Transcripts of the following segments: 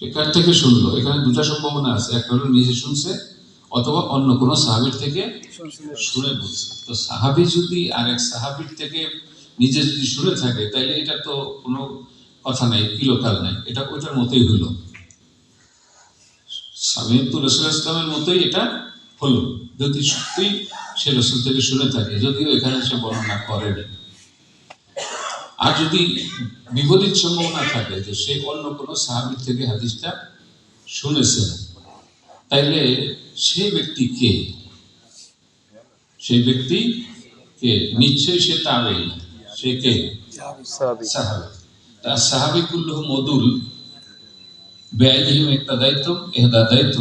সেখান থেকে শুনলো। এখানে দুটা সম্ভাবনা আছে। একটা হলো নিজে শুনছে, অথবা অন্য কোনো সাহাবির থেকে শুনে বলছে। তো সাহাবি যদি আর এক সাহাবির থেকে নিজে যদি শুনে থাকে তাহলে এটা তো কোনো কথা নাই কিলোকাল নাই। এটা ওইটার মতোই হলো। স্বামীত্ব রসুল ইসলামের মতোই এটা হলো। যদি সত্যিই সে রসুল থেকে শুনে থাকে, যদিও এখানে সে বর্ণনা করেনি। আর যদি বিপরীত সম্ভাবনা থাকে যে সে অন্য কোনো সাহাবির থেকে হাদিসটা শুনেছে। তাইলে সেই ব্যক্তি কে? সেই ব্যক্তি কে? নিশ্চয়ই সে তাবেই না সে কে? সাহাবি। তার সাহাবি কুল্লুহ মদুল ব্যয়হিম একটা দায়িত্ব এহদা দায়িত্ব।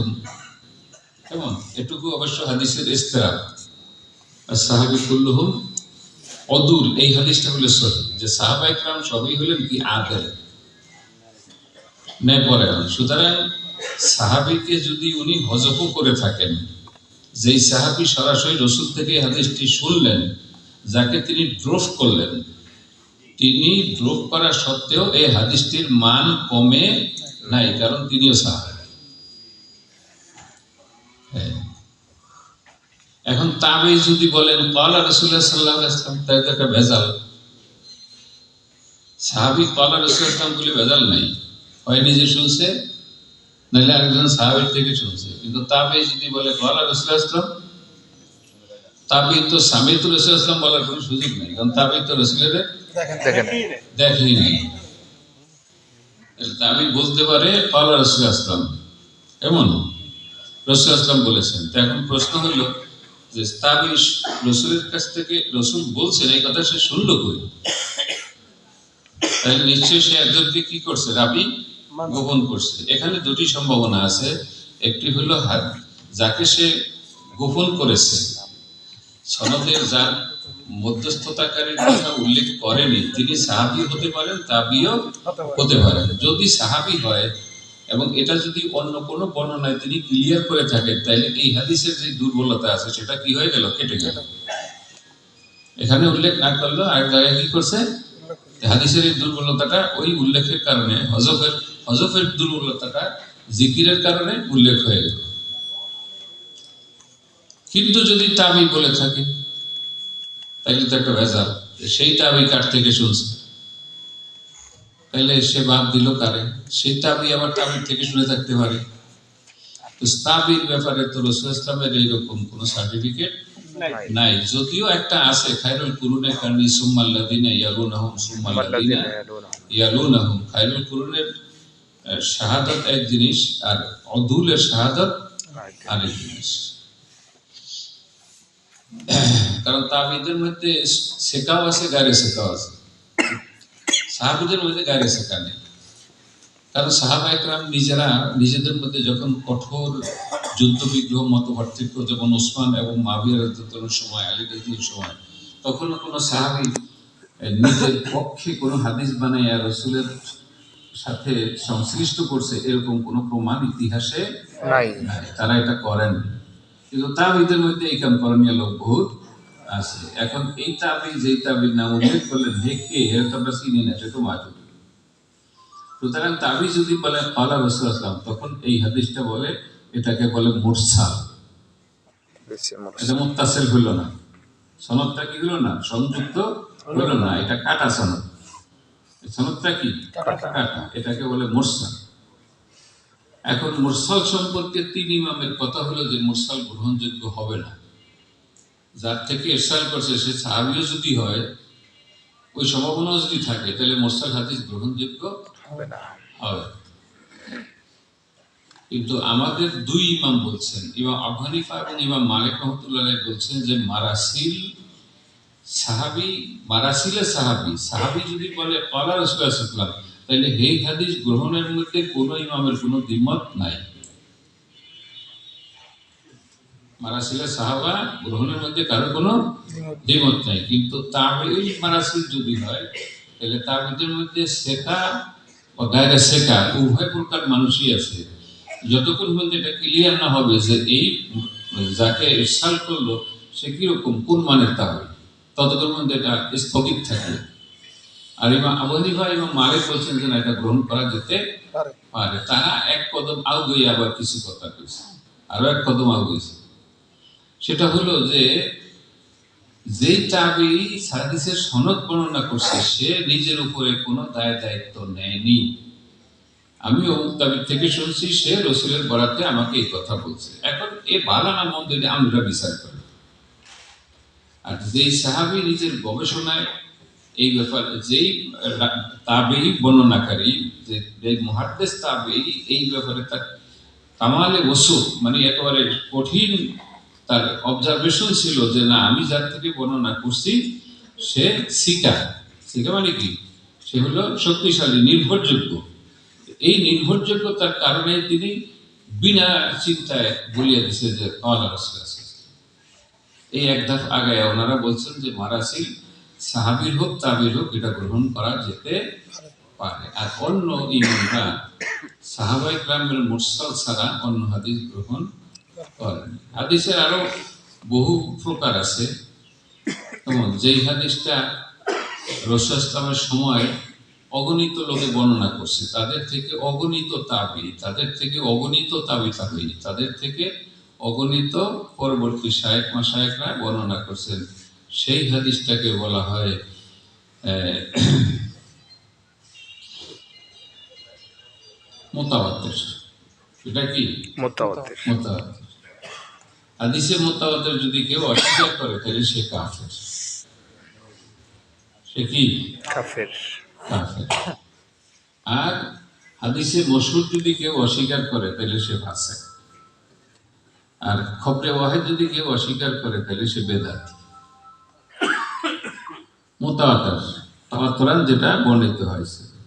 কেমন? এটুকু অবশ্য হাদিসের ইস্তেরাব আর সাহাবি অদুল এই হাদিসটা হলে সহি, যে সাহাবা ইকরাম সবই হলেন কি আদেল। ন্যায় পরায়ণ সুতরাং সাহাবিকে যদি উনি হজফও করে থাকেন, যেই সাহাবি সরাসরি রসুল থেকে হাদিসটি শুনলেন, যাকে তিনি ড্রোফ করলেন, তিনি ড্রপ করা সত্ত্বেও এই হাদিসটির মান কমে নাই, কারণ তিনিও সাহাবি। এখন তাবে যদি বলেন কলা রসুল্লাহ সাল্লাহ ইসলাম তাই তো একটা ভেজাল। সাহাবি কলা রসুল ইসলাম বলে ভেজাল নাই। হয় নিজে শুনছে নাহলে আরেকজন সাহাবির থেকে শুনছে। কিন্তু তাবে যদি বলে কলা রসুল ইসলাম তাবে তো স্বামী তো রসুল ইসলাম বলার কোনো সুযোগ নেই। কারণ তাবে তো রসুলের দেখেন। দেখেই নাই। তাহলে আমি বলতে পারে পালা রসুল আসলাম এমন। রসুল আসলাম বলেছেন। তো এখন প্রশ্ন হলো যে তাবিশ রসুলের কাছ থেকে রসুল বলছেন এই কথা সে শুনলো কই? তাহলে নিশ্চয়ই সে একজনকে কি করছে? রাবি গোপন করছে। এখানে দুটি সম্ভাবনা আছে। একটি হলো হাত যাকে সে গোপন করেছে। সনদের যার মধ্যস্থতাকারীর কথা উল্লেখ করেনি তিনি সাহাবি হতে পারেন তাবিও হতে পারেন। যদি সাহাবি হয় এবং এটা যদি অন্য কোনো বর্ণনায় তিনি ক্লিয়ার করে থাকেন তাহলে এই হাদিসের যে দুর্বলতা আছে সেটা কি হয়ে গেল? কেটে গেল। এখানে উল্লেখ না করলেও আর জায়গায় কি করছে? হাদিসের এই দুর্বলতাটা ওই উল্লেখের কারণে হজফের হজফের দুর্বলতাটা জিকিরের কারণে উল্লেখ হয়ে গেল। কিন্তু যদি তাবি বলে থাকে তাইলে তো একটা ভেজাল। সেই তাবি কার থেকে শুনছে? তাহলে সে বাদ দিল কারে? সেই তাবি আবার তাবির থেকে শুনে থাকতে পারে। তো তাবির ব্যাপারে তো রসুল ইসলামের এইরকম কোনো সার্টিফিকেট নাই। যদিও একটা আছে খায়রুল কুরুনের কারণে সুম্মাল্লাদিনা ইয়ালুনাহুম সুম্মাল্লাদিনা ইয়ালুনাহুম। খায়রুল কুরুনের শাহাদাত এক জিনিস আর অদুলের শাহাদাত আরেক জিনিস। কারণ তাবিদের মধ্যে শেখাও আছে গাড়ি শেখাও আছে। সাহাবিদের মধ্যে গাড়ি শেখা নেই। কারণ সাহাবা একরাম নিজেরা নিজেদের মধ্যে যখন কঠোর যুদ্ধ বিগ্রহ মত পার্থক্য যখন ওসমান এবং মাবিয়ার সময় আলী সময় তখন কোনো সাহাবি নিজের পক্ষে কোনো হাদিস বানাইয়া রসুলের সাথে সংশ্লিষ্ট করছে এরকম কোনো প্রমাণ ইতিহাসে নাই। নাই, তারা এটা করেন। কিন্তু তাবিদের মধ্যে এই কাম করণীয় লোক বহুত। আছে। এখন এই তাবি যেই তাবির নাম উল্লেখ করলেন হে কে? এর তো আমরা চিনি না সেটা মাহুদ সুতরাং তাবি যদি বলে আল্লাহ রসুল আসলাম তখন এই হাদিসটা বলে এটাকে বলে মুরসাল। এটা মুত্তাসিল হলো না। সনদটা কি হলো না? সংযুক্ত হলো না। এটা কাটা সনদ। সনদটা কি? কাটা। এটাকে বলে মুরসাল। এখন মুরসাল সম্পর্কে তিন ইমামের কথা হলো যে মুরসাল গ্রহণযোগ্য হবে না। যার থেকে এরসাল করছে সে সাহাবিও যদি হয় ওই সম্ভাবনাও যদি থাকে তাহলে মুরসাল হাদিস গ্রহণযোগ্য হবে না। হবে। কিন্তু আমাদের দুই ইমাম বলছেন ইমাম আবু হানিফা এবং ইমাম মালিক রহমতুল্লাহ বলছেন যে মারাসিল সাহাবি মারাসিলে সাহাবি সাহাবি যদি বলে কলা রসুল্লাহ তাহলে এই হাদিস গ্রহণের মধ্যে কোনো ইমামের কোনো দ্বিমত নাই। মারাসিলে সাহাবা গ্রহণের মধ্যে কারও কোনো দ্বিমত নাই। কিন্তু তাবিল মারাসিল যদি হয় তাহলে তাবিদের মধ্যে শেখা বা গায়ে শেখা উভয় প্রকার মানুষই আছে। যতক্ষণ পর্যন্ত এটা ক্লিয়ার না হবে যে এই যাকে ইরসাল করল সে কীরকম কোন মানের তাবে ততক্ষণ পর্যন্ত এটা স্থগিত থাকে। আর ইমা আবু হানিফা এবং মালিক বলছেন যে না এটা গ্রহণ করা যেতে পারে। তারা এক কদম আগুয়ে আবার কিছু কথা কইছে। আরও এক কদম আগুয়েছে সেটা হলো যে যে তাবি হাদিসের সনদ বর্ণনা করছে, সে নিজের উপরে কোনো দায় দায়িত্ব নেয়নি। আমি অমুক তাবির থেকে শুনছি, সে রসুলের বরাতে আমাকে এই কথা বলছে। এখন এ বালা না মন্দ, এটা আমরা বিচার করি। আর যেই সাহাবি নিজের গবেষণায় এই ব্যাপারে, যেই তাবেই বর্ণনাকারী, যে মহাদ্দেশ তাবেই এই ব্যাপারে তার কামালে বসু মানে একেবারে কঠিন তার অবজারভেশন ছিল যে, না, আমি যার থেকে বর্ণনা করছি, সে শিকা। শিকা মানে কি? সে হলো শক্তিশালী, নির্ভরযোগ্য। এই নির্ভরযোগ্যতার কারণে তিনি বিনা চিন্তায় বলিয়া দিছে যে এই এক ধাপ আগে ওনারা বলছেন যে, মারাসিল সাহাবির হোক, তাবির হোক, এটা গ্রহণ করা যেতে পারে। আর অন্য ইমামরা সাহাবাই গ্রামের মুরসাল ছাড়া অন্য হাদিস গ্রহণ হাদিসের আরও বহু প্রকার আছে। যেমন, যেই হাদিসটা রসুলামের সময় অগণিত লোকে বর্ণনা করছে, তাদের থেকে অগণিত তাবি, তাদের থেকে অগণিত তাবি তাবি তাদের থেকে অগণিত পরবর্তী শায়েক মাসায়েকরা বর্ণনা করছেন। সেই হাদিসটাকে বলা হয় মোতাবাতের কি? মোতাবাতের মোতাবাতের হাদিসে মোতাবাতের যদি কেউ অস্বীকার করে তাহলে সে কাফের। সে কি? কাফের। কাফের। আর হাদিসে মশুর যদি কেউ অস্বীকার করে তাহলে সে ভাষে আর খবরে ওয়াহেদ যদি কেউ অস্বীকার করে তাহলে সে বেদাত। মোতাবাতার তাওয়াতরান যেটা বর্ণিত হয়েছে।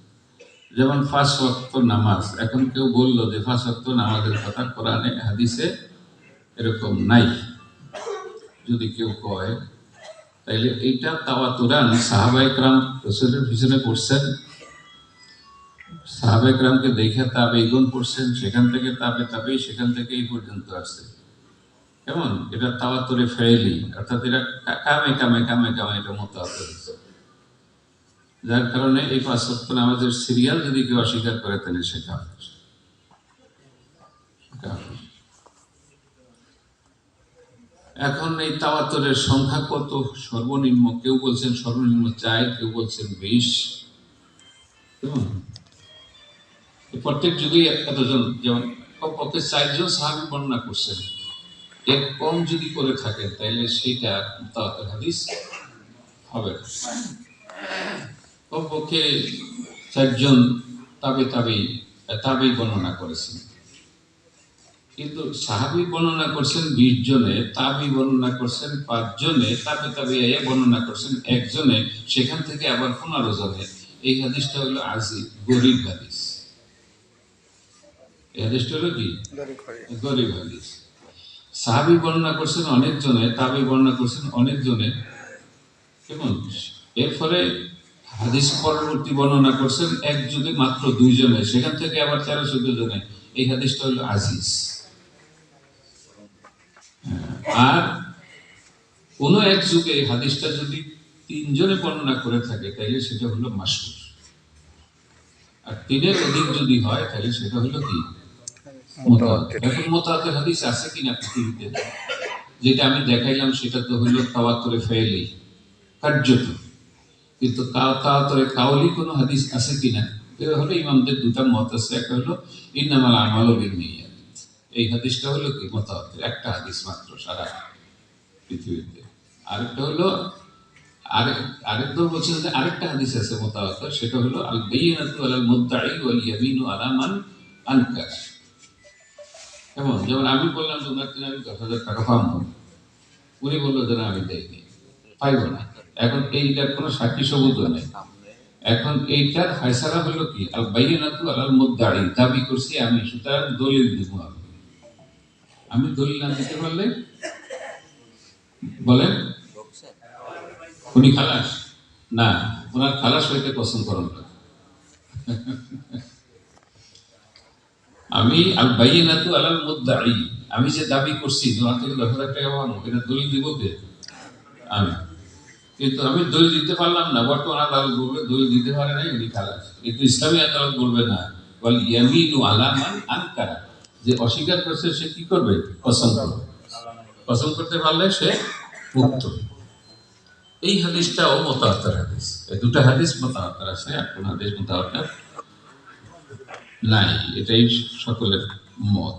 যেমন পাঁচ ওয়াক্ত নামাজ, এখন কেউ বলল যে পাঁচ ওয়াক্ত নামাজের কথা কোরআনে, হাদিসে এরকম নাই। যদি কেউ কয়, তাইলে এইটা তাওয়া তাওয়াতুরান সাহাবাইকরাম রসুলের পিছনে পড়ছেন। সাহাবাইকরামকে দেখে তাবে ইগুন পড়ছেন, সেখান থেকে তাবে তাবেই সেখান থেকে এই পর্যন্ত আসছে। কেমন? এটা তাওয়া তোরে ফেলি অর্থাৎ এটা কামে কামে কামে কামে এটা মতো হয়েছে যার কারণে এই পাঁচ সপ্তাহ আমাদের সিরিয়াল যদি কেউ অস্বীকার করে, তাহলে সে কাফের। এখন এই তাওয়াতরের সংখ্যা কত? সর্বনিম্ন কেউ বলছেন সর্বনিম্ন চার, কেউ বলছেন বিশ। প্রত্যেক যুগেই এতজন যেমন কমপক্ষে চারজন সাহাবি বর্ণনা করছেন। এর কম যদি করে থাকেন তাহলে সেইটা তাওয়াতের হাদিস হবে। কমপক্ষে চারজন তাবে তাবেই তাবেই বর্ণনা করেছেন। কিন্তু সাহাবি বর্ণনা করছেন বিশ জনে তাবি বর্ণনা করছেন পাঁচ জনে তাবে তাবে এ বর্ণনা করছেন একজনে সেখান থেকে আবার পনেরো জনে। এই হাদিসটা হলো আজি গরিব হাদিস। এই হাদিসটা হলো কি? গরিব হাদিস। সাহাবি বর্ণনা করছেন অনেক জনে তাবি বর্ণনা করছেন অনেক জনে। কেমন? এর ফলে হাদিস পরবর্তী বর্ণনা করছেন এক যুগে মাত্র দুইজনে সেখান থেকে আবার তেরো চোদ্দ জনে এই হাদিসটা হলো আজিজ। আর কোন এক যুগে এই হাদিসটা যদি তিনজনে বর্ণনা করে থাকে তাহলে সেটা হলো মাসুর আর তিনের অধিক যদি হয় তাহলে সেটা হলো কি এখন মোতাওয়াতির হাদিস আছে কিনা পৃথিবীতে? যেটা আমি দেখাইলাম সেটা তো হলো তাওয়াতুরে ফেলি কার্যত। কিন্তু তাওয়াতুরে কাউলি কোনো হাদিস আছে কিনা? এটা হলো ইমামদের দুটা মত আছে। একটা হলো, ইন্নামাল আমালু বিন্নিয়াত। এই হাদিসটা হলো কি? মোতাবাতির একটা হাদিস মাত্র সারা পৃথিবীতে। আরেকটা হলো আরেক আরেক বলছেন যে আরেকটা হাদিস আছে মোতাবাতির সেটা হলো আল বাyyিনাতু আলাল মুদ্দাই ওয়াল ইয়ামিনু আলা মান কেমন? যেমন আমি বললাম যে ওনার আমি দশ হাজার টাকা পাবো উনি বলল, যে আমি দেইনি। পাইব না। এখন এইটার কোনো সাক্ষী সবুত নেই। এখন এইটার ফয়সালা হলো কি? আর বাইরে আল বাইনাতু আলাল মুদ্দাই দাবি করছি আমি, সুতরাং দলিল দিব আমি। দলিল না দিতে পারলে? বলেন। উনি খালাস। না, ওনার খালাস হইতে পছন্দ করেন না। আমি আল বাইনাতু আলাল মুদ্দাই আমি যে দাবি করছি থেকে দশ হাজার টাকা পাবো, এটা দলিল দিব কে? আমি। কিন্তু আমি দলিল দিতে পারলাম না, বর্তমান আদালত বলবে দলিল দিতে পারে নাই, উনি খালাস। কিন্তু ইসলামী আদালত বলবে না। ওয়াল ইয়ামিনু আলা মান আনকারা। যে অস্বীকার করছে, সে কি করবে? কসম করবে। কসম করতে পারলে সে মুক্ত এই হাদিসটাও মোতাহাত্তার হাদিস। এই দুটো হাদিস মোতাহাত্তার আছে, আর কোন হাদিস মোতাহাত্তার নাই। এটাই সকলের মত।